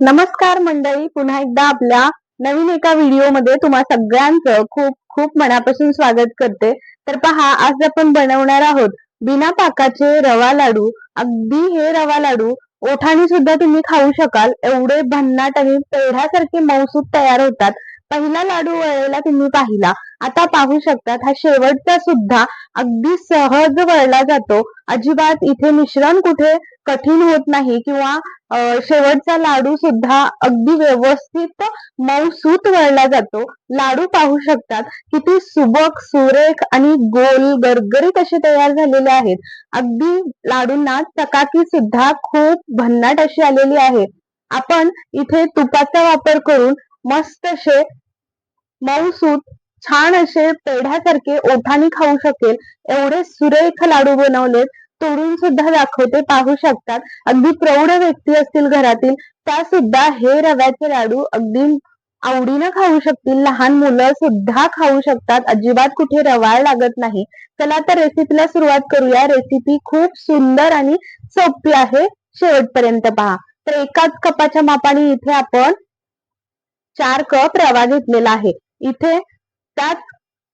नमस्कार मंडळी पुन्हा एकदा आपल्या नवीन एका व्हिडिओमध्ये तुम्हा सगळ्यांचं खूप खूप मनापासून स्वागत करते. तर पहा आज आपण बनवणार आहोत बिना पाकाचे रवा लाडू. अगदी हे रवा लाडू ओठाने सुद्धा तुम्ही खाऊ शकाल. एवढे भन्नाट आणि पेढ्यासारखे मौसूद तयार होतात. पहिला लाडू वळलेला तुम्ही पाहिला. आता पाहू शकतात हा शेवटचा सुद्धा अगदी सहज वळला जातो. अजिबात इथे मिश्रण कुठे कठीण होत नाही किंवा शेवटचा लाडू सुद्धा अगदी व्यवस्थित मऊसूत वळला जातो. लाडू पाहू शकतात किती सुबक सुरेख आणि गोल गरगरीत असे तयार झालेले आहेत. अगदी लाडूंना चकाकी सुद्धा खूप भन्नाट अशी आलेली आहे. आपण इथे तुपाचा वापर करून मस्त असे मऊसूत छान असे पेढ्यासारखे ओठाने खाऊ शकेल. एवढे सुरेख लाडू बनवलेत. तोडून सुद्धा दाखवते पाहू शकतात. अगदी प्रौढ व्यक्ती असतील घरातील त्या सुद्धा हे रव्याचे लाडू अगदी आवडीनं खाऊ शकतील. लहान मुलं सुद्धा खाऊ शकतात. अजिबात कुठे रवाळ लागत नाही. चला तर रेसिपीला सुरुवात करूया. रेसिपी खूप सुंदर आणि सोपी आहे. शेवटपर्यंत पहा. तर एकाच कपाच्या मापाने इथे आपण चार कप रवा घेतलेला आहे. इथे त्याच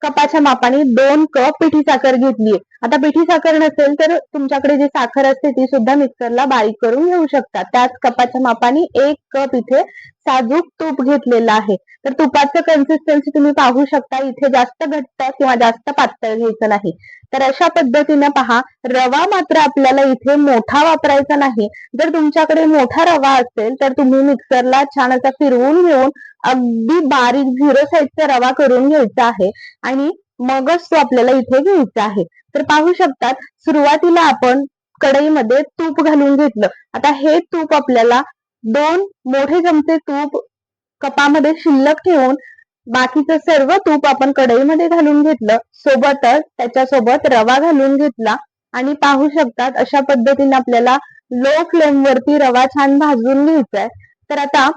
कपाच्या मापाने दोन कप पिठी साखर घेतलीये. आता पिठी साखर नसेल तर तुमच्याकडे जी साखर असते ती सुद्धा मिक्सरला बारीक करून घेऊ शकता त्याच कपाच्या मापाने एक कप इथे साजूक तूप घेतलेलं आहे. तर तुपाचं कन्सिस्टन्सी तुम्ही पाहू शकता इथे जास्त घट्ट किंवा जास्त पातळ घ्यायचं नाही. तर अशा पद्धतीने पहा रवा मात्र आपल्याला इथे मोठा वापरायचा नाही. जर तुमच्याकडे मोठा रवा असेल तर तुम्ही मिक्सरला छान असा फिरवून घेऊन अगदी बारीक झिरो साईजचा रवा करून घ्यायचा आहे. आणि मगच तो आपल्याला इथे घ्यायचा आहे. तर पाहू शकतात सुरुवातीला आपण कढईमध्ये तूप घालून घेतलं. आता हे तूप आपल्याला दोन मोठे चमचे तूप कपामध्ये शिल्लक ठेवून बाकीचं सर्व तूप आपण कढईमध्ये घालून घेतलं. सोबतच त्याच्यासोबत रवा घालून घेतला. आणि पाहू शकतात अशा पद्धतीने आपल्याला लो फ्लेम वरती रवा छान भाजून घ्यायचा आहे. तर आता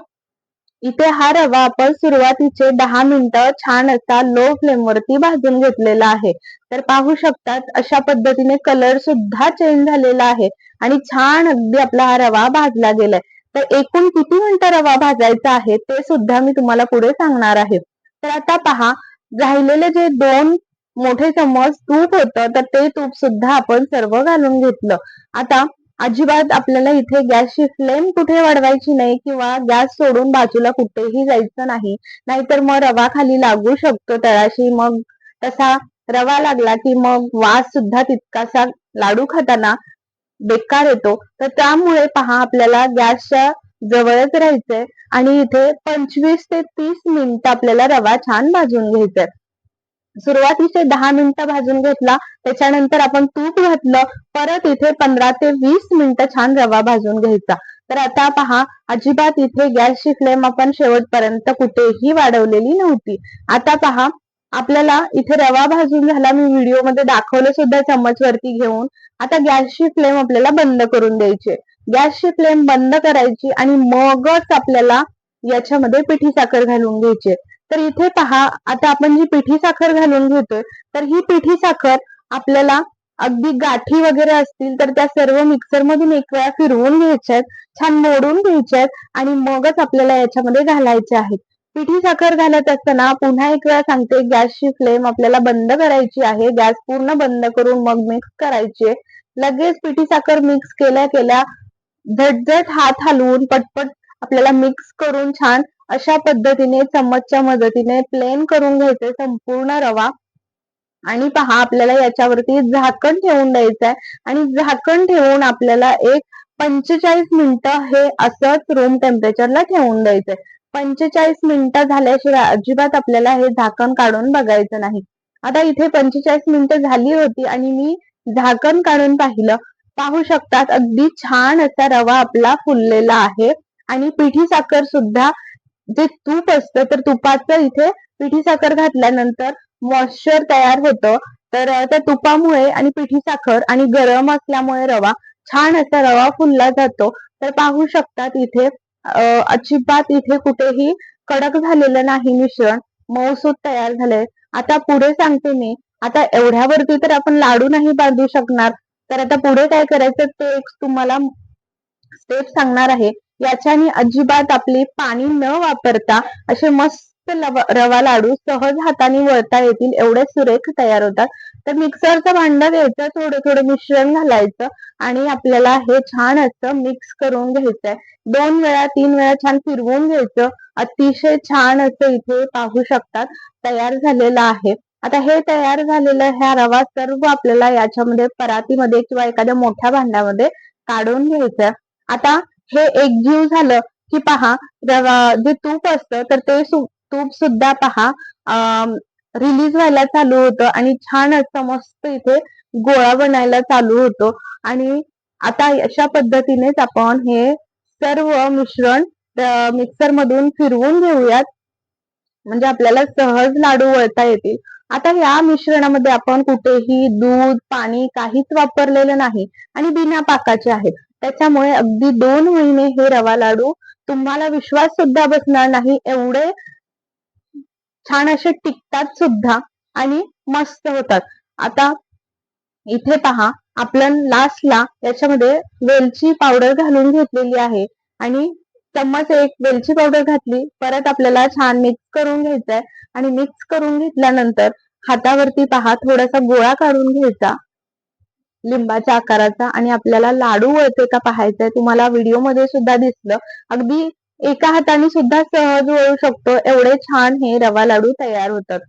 इथे हा रवा आपण सुरुवातीचे दहा मिनिटं छान असा लो फ्लेम वरती भाजून घेतलेला आहे. तर पाहू शकतात अशा पद्धतीने कलर सुद्धा चेंज झालेला आहे आणि छान अगदी आपला हा रवा भाजला गेलाय. तर एकूण किती मिनिटं रवा भाजायचा आहे ते सुद्धा मी तुम्हाला पुढे सांगणार आहे. तर आता पहा राहिलेले जे दोन मोठे चम्मच तूप होतं तर ते तूप सुद्धा आपण सर्व घालून घेतलं. आता अजिबात आपल्याला इथे गॅसची फ्लेम कुठे वाढवायची नाही किंवा गॅस सोडून बाजूला कुठेही जायचं नाही. नाहीतर मग रवा खाली लागू शकतो तळाशी. मग तसा रवा लागला की मग वास सुद्धा तितकासा लाडू खाताना बेकार येतो. तर त्यामुळे पहा आपल्याला गॅसच्या जवळच राहायचंय आणि इथे पंचवीस ते तीस मिनिट आपल्याला रवा छान भाजून घ्यायचाय. सुरुवातीचे दहा मिनिटं भाजून घेतला त्याच्यानंतर आपण तूप घातलं परत इथे पंधरा ते वीस मिनिटं छान रवा भाजून घ्यायचा. तर आता पहा अजिबात इथे गॅसची फ्लेम आपण शेवटपर्यंत कुठेही वाढवलेली नव्हती. आता पहा आपल्याला इथे रवा भाजून झाला मी व्हिडिओमध्ये दाखवलं सुद्धा चम्मच वरती घेऊन. आता गॅसची फ्लेम आपल्याला बंद करून द्यायची गॅसची फ्लेम बंद करायची आणि मगच आपल्याला याच्यामध्ये पिठी साखर घालून घ्यायची तर इथे पहा आता आपण जी पिठी साखर घालून घेतोय तर ही पिठी साखर आपल्याला अगदी गाठी वगैरे असतील तर त्या सर्व मिक्सर मधून एक वेळा फिरवून घ्यायच्यात छान मोडून घ्यायच्यात आहेत आणि मगच आपल्याला याच्यामध्ये घालायचे आहेत. पिठी साखर घालत असताना पुन्हा एक वेळा सांगते गॅसची फ्लेम आपल्याला बंद करायची आहे गॅस पूर्ण बंद करून मग मिक्स करायची लगेच पिठी साखर मिक्स केल्या केल्या झटझट हात हलवून पटपट आपल्याला मिक्स करून छान अशा पद्धतीने चम्मचच्या मदतीने प्लेन करून घ्यायचे संपूर्ण रवा. आणि पहा आपल्याला याच्यावरती झाकण ठेवून द्यायचं आहे आणि झाकण ठेवून आपल्याला एक पंचेचाळीस मिनिटं हे असंच रूम टेम्परेचरला ठेवून द्यायचंय. पंचेचाळीस मिनिटं झाल्याशिवाय अजिबात आपल्याला हे झाकण काढून बघायचं नाही. आता इथे पंचेचाळीस मिनिटं झाली होती आणि मी झाकण काढून पाहिलं. पाहू शकतात अगदी छान असा रवा आपला फुललेला आहे. आणि पिठी साखर सुद्धा जे तूप असतं तर तुपाचं इथे पिठी साखर घातल्यानंतर मॉइश्चर तयार होतं. तर त्या तुपामुळे आणि पिठी साखर आणि गरम असल्यामुळे रवा छान असा रवा फुलला जातो. तर पाहू शकतात इथे अजिबात इथे कुठेही कडक झालेलं नाही मिश्रण. मऊसूत तयार झालंय. आता पुढे सांगते मी. आता एवढ्यावरती तर आपण लाडू नाही बांधू शकणार. तर आता पुढे काय करायचं ते एक तुम्हाला स्टेप सांगणार आहे. याच्याने अजिबात आपली पाणी न वापरता असे मस्त रवा लाडू सहज हाताने वळता येतील एवढे सुरेख तयार होतात. तर मिक्सरचं भांड घ्यायचं थोडं थोडं मिश्रण घालायचं आणि आपल्याला हे छान असं मिक्स करून घ्यायचंय. दोन वेळा तीन वेळा छान फिरवून घ्यायचं. अतिशय छान असं इथे पाहू शकतात तयार झालेलं आहे. आता हे तयार झालेलं ह्या रवा सर्व आपल्याला याच्यामध्ये परातीमध्ये किंवा एखाद्या मोठ्या भांड्यामध्ये काढून घ्यायचंय आता हे एकजीव झालं की पहा जे तूप असतं तर ते तूप सुद्धा पहा रिलीज व्हायला चालू होतं आणि छान असं मस्त इथे गोळा बनायला चालू होतो. आणि आता अशा पद्धतीनेच आपण हे सर्व मिश्रण मिक्सर मधून फिरवून घेऊयात. म्हणजे आपल्याला सहज लाडू वळता येतील. आता या मिश्रणामध्ये आपण कुठेही दूध पाणी काहीच वापरलेलं नाही आणि बिना पाकाचे आहेत. त्याच्यामुळे अगदी दोन महिने हे रवा लाडू तुम्हाला विश्वास सुद्धा बसणार नाही. एवढे छान असे टिकतात सुद्धा आणि मस्त होतात. आता इथे पहा आपण लास्टला याच्यामध्ये वेलची पावडर घालून घेतलेली आहे आणि चम्मच एक वेलची पावडर घातली परत आपल्याला छान मिक्स करून घ्यायचंय आणि मिक्स करून घेतल्यानंतर हातावरती पहा थोडासा गोळा काढून घ्यायचा. लिंबाच्या आकाराचा आणि आपल्याला लाडू वळते का पाहायचंय तुम्हाला व्हिडिओमध्ये सुद्धा दिसलं. अगदी एका हाताने सुद्धा सहज वळू शकतो एवढे छान हे रवा लाडू तयार होतात.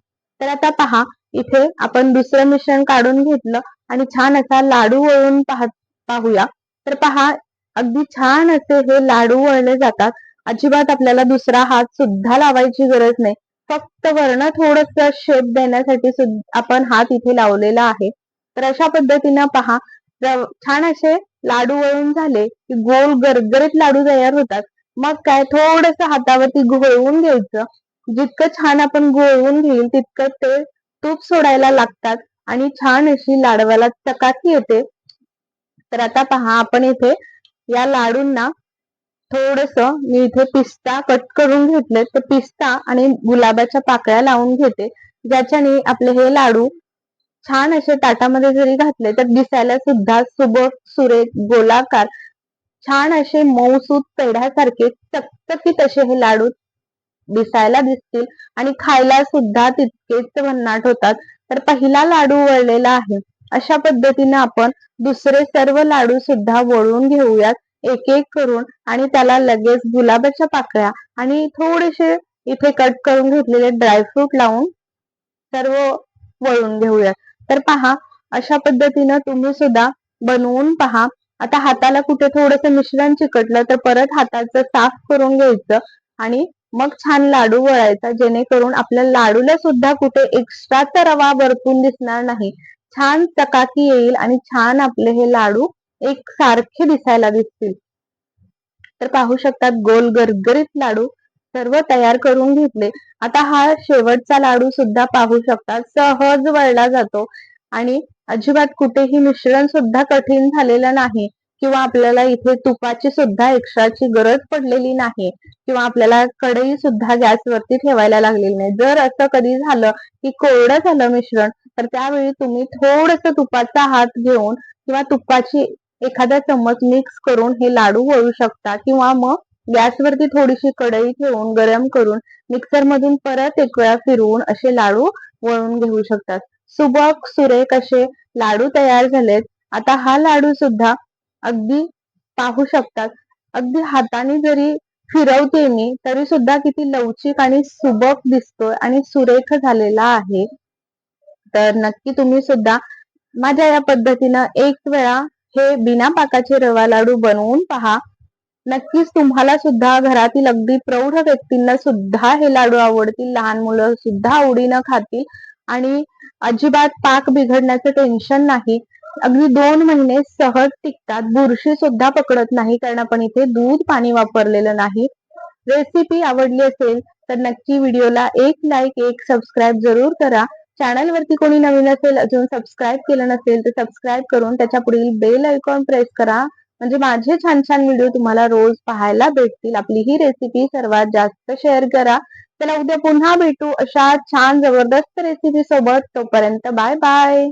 तर आता पहा इथे आपण दुसरं मिश्रण काढून घेतलं आणि छान असा लाडू वळून पाहत पाहूया. तर पहा अगदी छान असे हे लाडू वळले जातात. अजिबात आपल्याला दुसरा हात सुद्धा लावायची गरज नाही. फक्त वर्ण थोडस शेप देण्यासाठी आपण हात इथे लावलेला आहे. तर अशा पद्धतीनं पहा छान असे लाडू वळून झाले की गोल गरगरीत लाडू तयार होतात. मग काय थोडस हातावरती घोळवून घ्यायचं. जितकं छान आपण घोळवून घेईल तितकं ते तूप सोडायला लागतात आणि छान अशी लाडवाला चकाकी येते. तर आता पहा आपण इथे या लाडूंना थोडस मी इथे पिस्ता कट करून घेतले तर पिस्ता आणि गुलाबाच्या पाकळ्या लावून घेते. ज्याच्याने आपले हे लाडू छान असे ताटामध्ये जरी घातले तर दिसायला सुद्धा सुबक सुरेख गोलाकार छान असे मऊसूत पेढ्यासारखे चकचकीत असे हे लाडू दिसायला दिसतील. आणि खायला सुद्धा तितकेच भन्नाट होतात. तर पहिला लाडू वळलेला आहे. अशा पद्धतीने आपण दुसरे सर्व लाडू सुद्धा वळून घेऊयात एक एक करून. आणि त्याला लगेच गुलाबाच्या पाकळ्या आणि थोडेसे इथे कट करून घेतलेले ड्रायफ्रूट लावून सर्व वळून घेऊयात. तर पहा अशा पद्धतीनं तुम्ही सुद्धा बनवून पहा. आता हाताला कुठे थोडस मिश्रण चिकटलं तर परत हाताचं साफ करून घ्यायचं आणि मग छान लाडू वळायचा जेणेकरून आपल्या लाडूला सुद्धा कुठे एक्स्ट्राचा रवा वरतून दिसणार नाही. छान चकाकी येईल आणि छान आपले हे लाडू एक सारखे दिसायला दिसतील. तर पाहू शकतात गोल गरगरीत लाडू. सर्व तयार करून घेतले. आता हा शेवटचा लाडू सुद्धा पाहू शकता. सहज वळला जातो. आणि अजिबात कुठेही मिश्रण सुद्धा कठीण झालेलं नाही. किंवा आपल्याला इथे तुपाची सुद्धा एक्स्ट्राची गरज पडलेली नाही. किंवा आपल्याला कढई सुद्धा गॅसवरती ठेवायला लागलेली नाही. जर असं कधी झालं की कोरडं झालं मिश्रण तर त्यावेळी तुम्ही थोडस तुपाचा हात घेऊन किंवा तुपाची एखादा चम्मच मिक्स करून हे लाडू वळू शकता. किंवा मग गॅसवरती थोडीशी कढई ठेवून गरम करून मिक्सर मधून परत एक वेळा फिरवून असे लाडू वळून घेऊ शकतात. सुबक सुरेख असे लाडू तयार झालेत. आता हा लाडू सुद्धा अगदी पाहू शकतात. अगदी हाताने जरी फिरवते मी तरी सुद्धा किती लवचिक आणि सुबक दिसतोय आणि सुरेख झालेला आहे. तर नक्की तुम्ही सुद्धा माझ्या या पद्धतीनं एक वेळा हे बिना पाकाचे रवा लाडू बनवून पहा. नक्कीच तुम्हाला सुद्धा घरातील अगदी प्रौढ व्यक्तींना सुद्धा हे लाडू आवडतील. लहान मुलं सुद्धा आवडीनं खातील. आणि अजिबात पाक बिघडण्याचं टेन्शन नाही. अगदी दोन महिने सहज टिकतात. बुरशी सुद्धा पकडत नाही कारण आपण इथे दूध पाणी वापरलेलं नाही. रेसिपी आवडली असेल तर नक्की व्हिडिओला एक लाईक एक सबस्क्राईब जरूर करा. चॅनल वरती कोणी नवीन असेल अजून सबस्क्राईब केलं नसेल तर सबस्क्राईब करून त्याच्या पुढील बेल आयकॉन प्रेस करा. म्हणजे माझे छान छान व्हिडिओ तुम्हाला रोज पाहायला भेटतील. आपली ही रेसिपी सर्वात जास्त शेअर करा. चला उद्या पुन्हा भेटू अशा छान जबरदस्त रेसिपी सोबत. तोपर्यंत बाय बाय